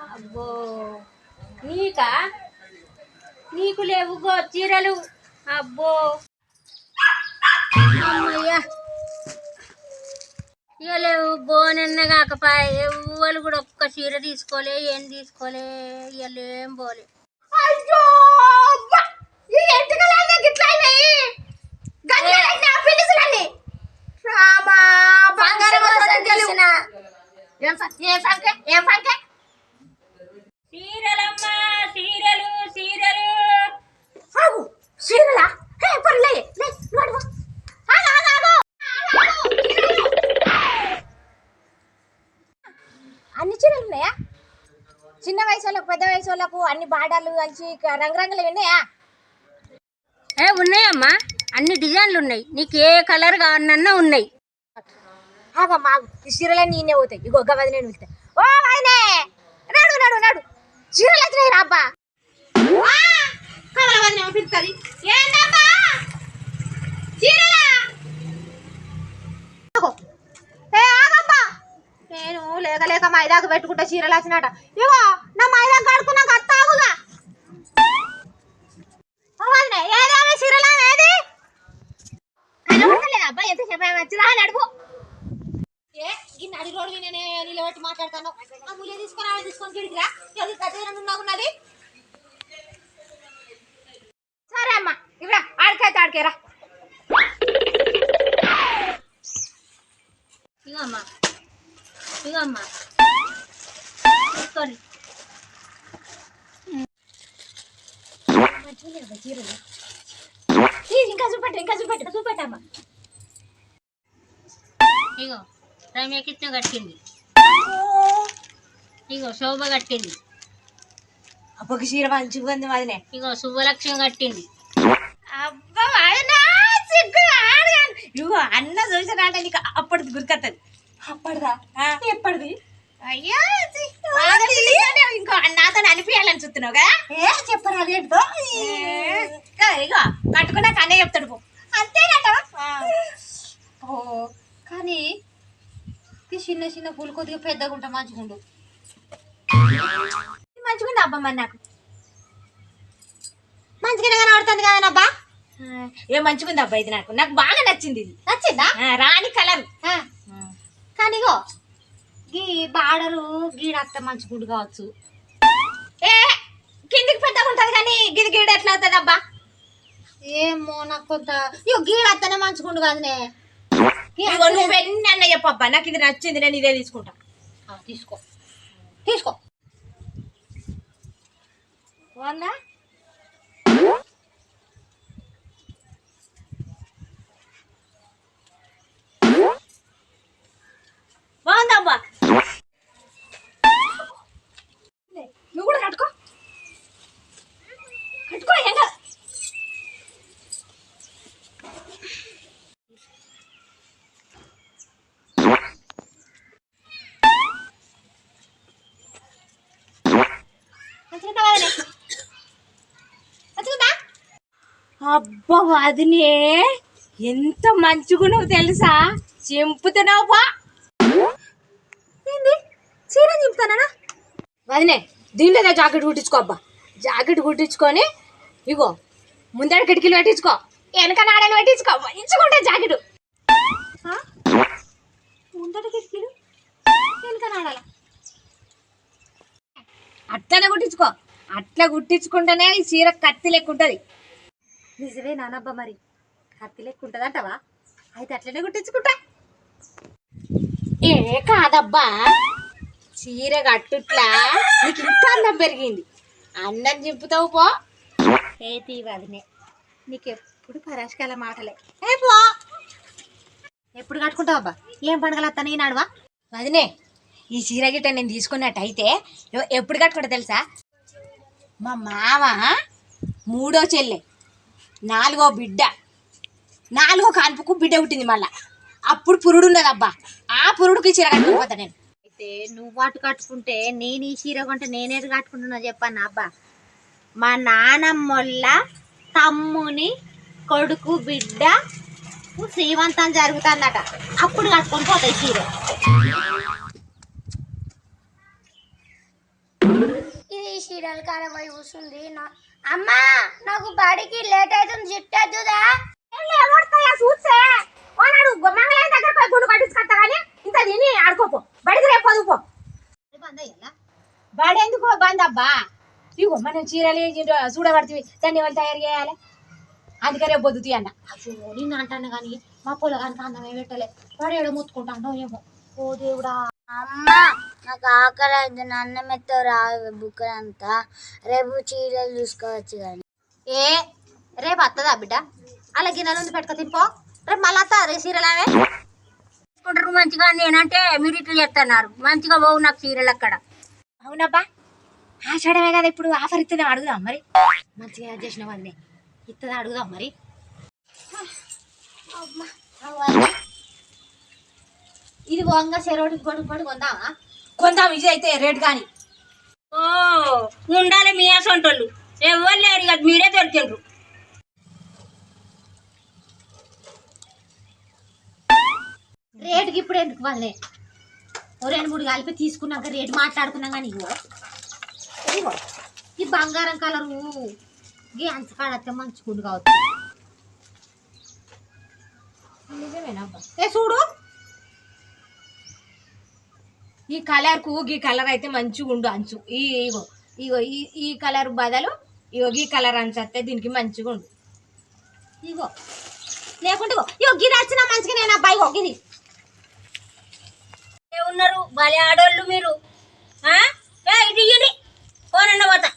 అబ్బో. నీకా? నీకు లేవు గో చీరలు. అబ్బో. అమ్మయ్యా. ఇక లేవు బోనన్న కాకపాయ. ఎవ్వరు కూడా ఒక్క చీర తీసుకోలే ఏం తీసుకోలే ఇక ఏం పోలే. ఏం సం- ఏం సంఖ్య ఏం సంఖ్య చిన్న వయసు వాళ్ళకు పెద్ద వయసు వాళ్ళకు అన్ని బాడాలు కలిసి రంగురంగులు ఉన్నాయా? ఏ ఉన్నాయమ్మా. అన్ని డిజైన్లు ఉన్నాయి. నీకు ఏ కలర్ కావాలన్నా ఉన్నాయి. ఆగమ్మా. ఈ చీరలన్నీ నేనే పోతాయి. ఇగో గవది నేను ఓ ఆయనే నడు నడు నడు చీరలు వచ్చినాయి రా అబ్బా కమలవది నేను పిలుస్తుంది ఏందమ్మా చీరలా ఆగు. ఏ ఆగమ్మా నేను లేక లేక పెట్టుకుంటే చీరలు వచ్చినట ఇవో నా మైదా కడుకున్నాక అత్తాగుగా ఏదో చీరలా ఏది? కనబడలేదు అబ్బా వచ్చినా నడుపు ఏ ఈ నడి రోడ్డు నేనే నిలబెట్టి మాట్లాడతాను? ఆ ములే తీసుకొని ఆమె తీసుకొని గిడికిరా అది కట్టేయడం ఉన్నది? సరే అమ్మా ఇవ్వరా ఆడికైతే ఆడికేరా ఇగమ్మా ఇగమ్మా ఇంకా చూపెట్టు ఇంకా చూపెట్టు చూపెట్టమ్మా ఇగో రమ్యకృష్ణ కట్టింది. ఇగో శోభ కట్టింది. అబ్బకి చీర మంచిగా ఉంది మదినే. ఇగో శుభలక్ష్యం కట్టింది. అబ్బా ఇగో అన్న చూసినాట నీకు అప్పటిది గురికత్తది అప్పటిదా? ఎప్పటిది? అయ్యో అదేంటో ఇగో కట్టుకున్నాక అన్నీ చెప్తాడు పో. అంతేనట ఓ కానీ చిన్న చిన్న పూలు కొద్దిగా పెద్దగా ఉంటా మంచిగుండు మంచిగుంది అబ్బా మరి నాకు. మంచిగానే కనబడుతుంది కదా అబ్బా. ఏ మంచిగుంది అబ్బా ఇది నాకు. నాకు బాగా నచ్చింది ఇది. నచ్చిందా? రాణి కలర్. కానీ ఇగో గీ బార్డరు గీడత్త మంచిగుండు కావచ్చు. ఏ ఉంటది కానీ గిది గీడ ఎట్లా అవుతుంది అబ్బా ఏమో నాకు కొంత ఇగో గీడత్తనే మంచిగుండు కాదునే. ఇగో నువ్వు ఎన్ని అన్న చెప్పబ్బా? నాకు ఇది నచ్చింది నేను ఇదే తీసుకుంటా. తీసుకో. తీసుకో. బాగుందా? బాగుందమ్మా నువ్వు కూడా కట్టుకో కట్టుకో ఏం కాదు మంచిగుందా వదినే? మంచిగుందా? అబ్బా వదినే. ఎంత మంచిగున్నావు తెలుసా? చింపుతున్నావు బా ఏంది? చీర చింపుతానా వదినే దీనిలో జాకెట్ కుట్టించుకో అబ్బా. జాకెట్ కుట్టించుకొని ఇగో ముందర కిటికీలు పెట్టించుకో. వెనక నాడలు పెట్టించుకో. మంచిగుంటే జాకెట్. ముందర కిటికీలు వెనక నాడాల అట్లనే కుట్టించుకో. అట్లా కుట్టించుకుంటేనే ఈ చీర కత్తి లెక్క ఉంటుంది. నిజమే నానబ్బా మరి. కత్తి లెక్క అయితే అట్లనే కుట్టించుకుంటా ఏ కాదబ్బా చీర కట్టుట్లా నీకు ఇంత అందం పెరిగింది. అందం చింపుతావు పో. ఏ తీవదినే నీకు ఎప్పుడు పరాశకాల మాటలే. ఏ పో. ఎప్పుడు కట్టుకుంటావు అబ్బా? ఏం పండుగలు వస్తాను ఈ నడువా? వదినే ఈ చీర గిట్ట నేను తీసుకున్నట్టయితే ఎప్పుడు కట్టుకుంటా తెలుసా? మా మామ మూడో చెల్లె. నాలుగో బిడ్డ. నాలుగో కాన్పుకు బిడ్డ పుట్టింది మళ్ళా. అప్పుడు పురుడు ఉన్నది అబ్బా ఆ పురుడుకి చీర కట్టుకుపోతా నేను. అయితే నువ్వు అటు కట్టుకుంటే నేను ఈ చీర కొంటే నేనేది కట్టుకుంటున్నా చెప్పాను అబ్బా. మా నానమ్మొల్ల తమ్ముని కొడుకు బిడ్డ శ్రీమంతం జరుగుతుందట. అప్పుడు కట్టుకొని పోతాయి చీర. ఇది సీరియల్ కాడ పోయి కూర్చుంది అమ్మా నాకు బడికి లేట్ అవుతుంది చూస్తే? ఓనాడు మంగళం దగ్గర పోయి గుండు కానీ ఇంత తిని ఆడుకోపో. బడికి రేపు పదుపో బడి ఎందుకు బంద్ అబ్బా? ఇగో మనం చీరలు చూడబడుతుంది దాన్ని ఎవరు తయారు చేయాలి. అందుకే రేపు పొద్దుతి అన్న అయ్యో నిన్ను అంటాను కానీ మా పొలగానికి అన్నమే పెట్టలే. వాడు ఏడో ముత్తుకుంటాడో ఏమో. ఓ దేవుడా. అమ్మా నాకు ఆకలి అయితే అన్నం ఎత్తో రా బుక్కలంతా రేపు చీరలు చూసుకోవచ్చు కానీ. ఏ? రేపు వస్తుందా బిడ్డ? అలా గిన్నెలు ఉంది పెట్టుకో తినిపో. రేపు మళ్ళీ వస్తా రే అవే తీసుకుంటారు మంచిగా నేనంటే మీరు ఇట్లా చెప్తున్నారు మంచిగా పోవు నాకు చీరలు అక్కడ. అవునబ్బా. ఆషాఢమే కదా ఇప్పుడు. ఆఫర్ ఇస్తుందేమో అడుగుదాం మరి. మంచిగా యాడ్ చేసిన వాళ్ళని. అడుగుదాం మరి. ఇది వంగ చెరోడికి పడి పడి కొందామా? కొందాం ఇది అయితే రేట్ కానీ. ఓ ఉండాలి మీ అసంటోళ్ళు. ఎవరు లేరు ఇక మీరే దొరికిండ్రు. రేటుకి ఇప్పుడు ఎందుకు వాళ్ళే? ఓ రెండు మూడు కలిపి తీసుకున్నాక రేటు మాట్లాడుకున్నాం కానీ ఇగో ఇగో ఈ బంగారం కలరు ఈ అంచకాడతే మంచిగుండు కావచ్చు. నిజమేనబ్బా ఏ చూడు. ఈ కలర్కు ఈ కలర్ అయితే మంచిగా ఉండు అంచు. ఈ ఇగో ఇగో ఈ ఈ కలర్ బదులు ఇగో ఈ కలర్ అంచు వస్తే దీనికి మంచిగా ఉండు. ఇగో. లేకుంటే ఇగో గిది వచ్చిన మంచిగా నేను అబ్బాయి ఇగో గిది. ఉన్నారు భలే ఆడోళ్ళు మీరు. ఇటు ఇయ్యండి పోనండి పోతా.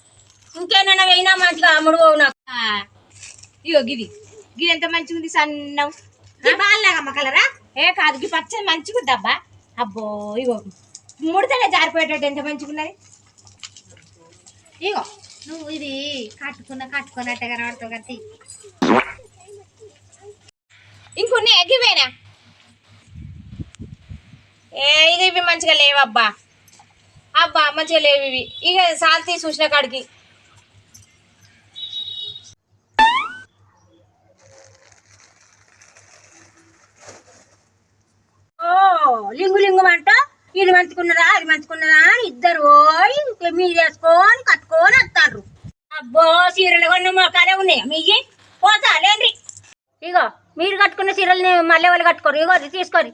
ఇంకేనన్నా అయినా మంచిగా అమ్ముడు పోవు నాకు. ఇగో గిది. గిది ఎంత మంచిగా ఉంది సన్నం బాగాలేగమ్మ కలరా? ఏ కాదు గీ పచ్చ మంచిగా అబ్బా. అబ్బో ఇగో. ముడితేనే జారిపోయేటట్టు ఎంత మంచిగా ఉన్నది ఇగో నువ్వు ఇది కట్టుకున్న కట్టుకున్నట్టే కనబడుతావు కట్టి. ఇంకొన్ని ఎగ్గివేనా ఏ ఇది ఇవి మంచిగా లేవబ్బా. అబ్బా మంచిగా లేవు ఇవి. ఇక సాల్తీ చూసిన కాడికి ఓ లింగు లింగు అంట ఇది మంచుకున్నదా అది మంచుకున్నదా అని ఇద్దరు పోయి మీరు వేసుకొని కట్టుకొని వస్తారు అబ్బో చీరలు కొన్ని మొక్కలే ఉన్నాయి. మీ పోతా లేండి ఇగో మీరు కట్టుకున్న చీరల్ని మళ్ళీ వాళ్ళు కట్టుకోరు? ఇగో ఇది తీసుకోరు